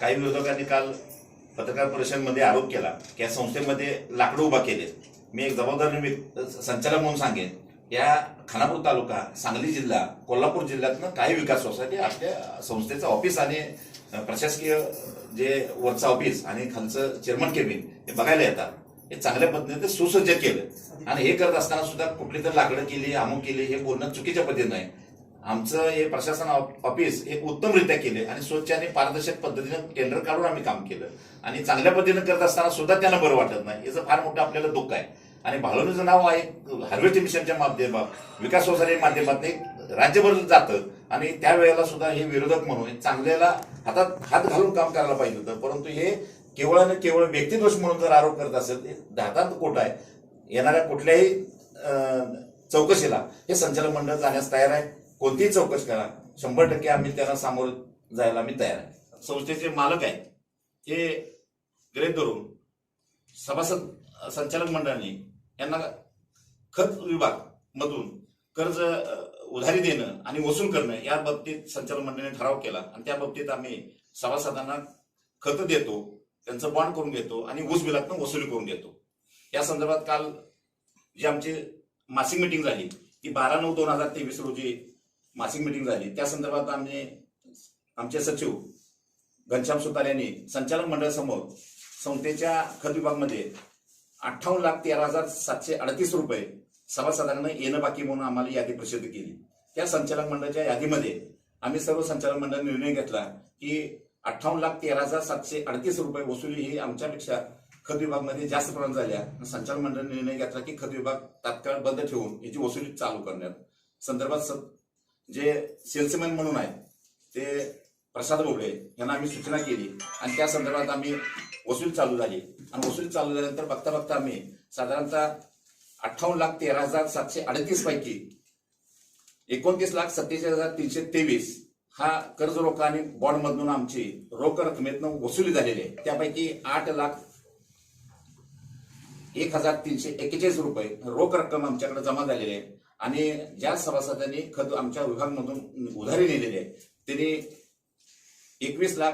काही विरोधकांनी काल पत्रकार परिषदेमध्ये आरोप केला की या संस्थेमध्ये लाकडं उभा केले. मी एक जबाबदार संचालक म्हणून सांगेन या खानापूर तालुका सांगली जिल्हा कोल्हापूर जिल्ह्यातनं काही विकास सोसायटी आपल्या संस्थेचं ऑफिस आणि प्रशासकीय जे वरचं ऑफिस आणि खालचं चेअरमन केबिन हे बघायला येतात. हे चांगल्या पद्धतीने सुसज्ज केलं. आणि हे करत असताना सुद्धा कुठली तर लाकडं केली अमुक केली हे बोलणं चुकीच्या पद्धतीनं आहे. आमचं हे प्रशासन ऑफिस हे उत्तमरित्या केले आणि स्वच्छ आणि पारदर्शक पद्धतीनं टेंडर काढून आम्ही काम केलं. आणि चांगल्या पद्धतीनं करत असताना सुद्धा त्यांना बरं वाटत नाही. याचं फार मोठं आपल्याला दुःख आहे. आणि भालोनीचं नाव आहे हार्वेस्ट मिशनच्या माध्यमात विकास सोसायटी माध्यमात एक राज्यभर जातं. आणि त्यावेळेला सुद्धा हे विरोधक म्हणून चांगल्याला हातात हात घालून काम करायला पाहिजे होतं. परंतु हे केवळ आणि केवळ व्यक्तिदोष म्हणून जर आरोप करत असेल ते धातात कोट आहे? येणाऱ्या कुठल्याही चौकशीला हे संचालक मंडळ जाण्यास तयार आहे. कोणतीही चौकशी करा. शंभर टक्के आम्ही त्यांना सामोर जायला आम्ही तयार आहे. संस्थेचे मालक आहेत. हे ग्रेड धरून सभासद संचालक मंडळाने यांना खत विभाग मधून कर्ज उधारी देणं आणि वसूल करणं या बाबतीत संचालक मंडळाने ठराव केला. आणि त्या बाबतीत आम्ही सभासदांना खत देतो त्यांचं बॉन्ड करून घेतो आणि ऊस बिलातनं वसुली करून घेतो. या संदर्भात काल जी आमची मासिक मिटिंग झाली ती बारा नऊ दोन हजार तेवीस रोजी मासिक मिटिंग झाली. त्या संदर्भात आम्ही आमचे सचिव घनश्याम सुतार यांनी संचालक मंडळासमोर संस्थेच्या खत विभागमध्ये अठ्ठावन्न लाख तेरा हजार सातशे अडतीस रुपये सभासदांना येणं बाकी म्हणून आम्हाला यादी प्रसिद्ध केली. त्या संचालक मंडळाच्या यादीमध्ये आम्ही सर्व संचालक मंडळाने निर्णय घेतला की अठ्ठावन्न लाख तेरा हजार सातशे अडतीस रुपये वसुली ही आमच्यापेक्षा खत विभागमध्ये जास्त प्रमाण झाल्या. संचालक मंडळाने निर्णय घेतला की खत विभाग तात्काळ बंद ठेवून याची वसुली चालू करण्यात. संदर्भात जे सेल्समॅन म्हणून आहे ते प्रसाद बोबडे यांना आम्ही सूचना केली. आणि त्या संदर्भात आम्ही वसूल चालू झाली. आणि वसूल चालू झाल्यानंतर बघता बघता आम्ही साधारणतः अठ्ठावन्न लाख तेरा हजार सातशे अडतीस पैकी एकोणतीस लाख सत्तेचाळीस हजार तीनशे तेवीस हा कर्ज रोखा आणि बॉन्डमधून आमची रोख रकमेतनं वसुली झालेली आहे. त्यापैकी आठ लाख एक हजार तीनशे एक्केचाळीस रुपये रोख रक्कम आमच्याकडे जमा झालेली आहे. आणि ज्या सभासदांनी खत आमच्या विभागमधून उधारी नेलेली आहे त्यांनी एकवीस लाख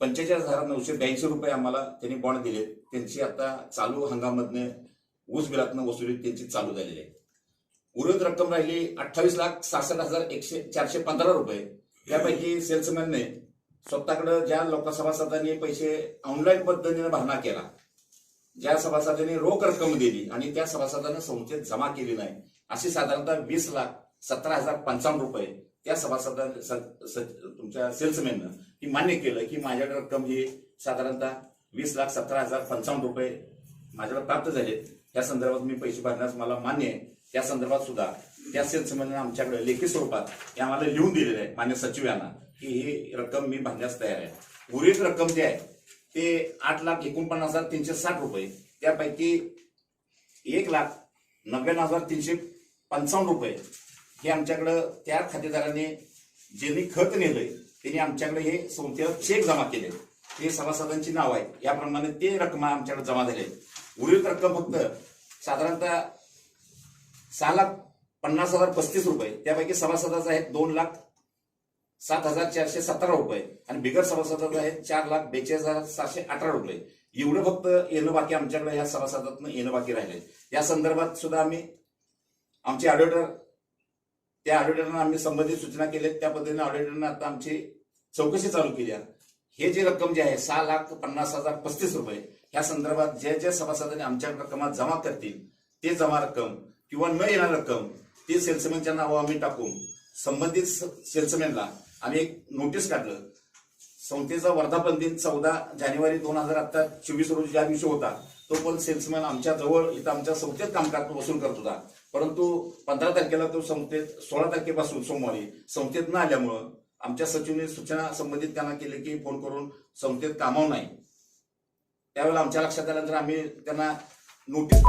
पंचेचाळीस हजार नऊशे ब्याऐंशी रुपये आम्हाला त्यांनी बॉन्ड दिले. त्यांची आता चालू हंगामातनं ऊस बिलातनं वसुली त्यांची चालू झालेली आहे. उर्वरित रक्कम राहिली अठ्ठावीस लाख सहासष्ट हजार एकशे चारशे पंधरा रुपये. यापैकी सेल्समॅनने स्वतःकडे ज्या लोकसभासदांनी पैसे ऑनलाईन पद्धतीने भरणा केला ज्या सभासदांनी रोख रक्कम दिली आणि त्या सभासदांना संस्थेत जमा केली नाही अशी साधारणतः वीस लाख सतरा हजार पंचावन्न रुपये त्या सभासद स- तुमच्या सेल्समॅननं की मान्य केलं की माझ्याकडे रक्कम ही साधारणतः वीस लाख सतरा हजार पंचावन्न रुपये माझ्याकडे प्राप्त झाले. त्या संदर्भात मी पैसे भरण्यास मला मान्य आहे. त्या संदर्भात सुद्धा त्या सेल्समॅनने आमच्याकडे लेखी स्वरूपात हे आम्हाला लिहून दिलेलं आहे मान्य सचिव यांना की ही रक्कम मी भरण्यास तयार आहे. उर्वरित रक्कम जी आहे ते आठ लाख एकोणपन्नास हजार तीनशे साठ रुपये. त्यापैकी एक लाख नव्याण्णव हजार तीनशे पंचावन्न रुपये हे आमच्याकडं त्या खातेदारांनी ज्यांनी खत नेलंय त्यांनी आमच्याकडे हे संस्थेला चेक जमा केले ते सभासदांची नाव आहे याप्रमाणे ते रक्कम आमच्याकडे जमा झाले उर्वरित रक्कम फक्त साधारणतः सहा लाख पन्नास हजार पस्तीस रुपये त्यापैकी सभासदाचा आहे दोन लाख सात हजार चारशे सतरा रुपये आणि बिगर सभासदाचा आहे चार लाख बेचाळीस हजार सातशे अठरा रुपये. एवढं फक्त येणं बाकी आमच्याकडे या सभासदातनं येणं बाकी राहिले या संदर्भात सुद्धा आम्ही आमचे ऑडिटर त्या ऑडिटरना आम्ही संबंधित सूचना केल्या त्या पद्धतीने ऑडिटरनं आता आमची चौकशी चालू केली आहे. हे जी रक्कम जी आहे सहा लाख पन्नास हजार पस्तीस रुपये या संदर्भात ज्या ज्या सभासदांनी आमच्या रक्कमात जमा करतील ते जमा रक्कम किंवा न येणार रक्कम ते सेल्समॅनच्या नावं आम्ही टाकून संबंधित सेल्समॅनला आम्ही एक नोटीस काढलं. संस्थेचा वर्धापन दिन चौदा जानेवारी दोन हजार आता चोवीस रोजी ज्या दिवशी होता तो पण सेल्समॅन आमच्या जवळ इथं आमच्या संस्थेत काम करतो वसूल करत होता. परंतु पंधरा तारखेला तो संस्थेत सोळा तारखेपासून सोमवारी संस्थेत न आल्यामुळं आमच्या सचिवने सूचना संबंधित त्यांना केली की फोन करून संस्थेत कामाव नाही. त्यावेळेला आमच्या लक्षात आल्यानंतर आम्ही त्यांना नोटीस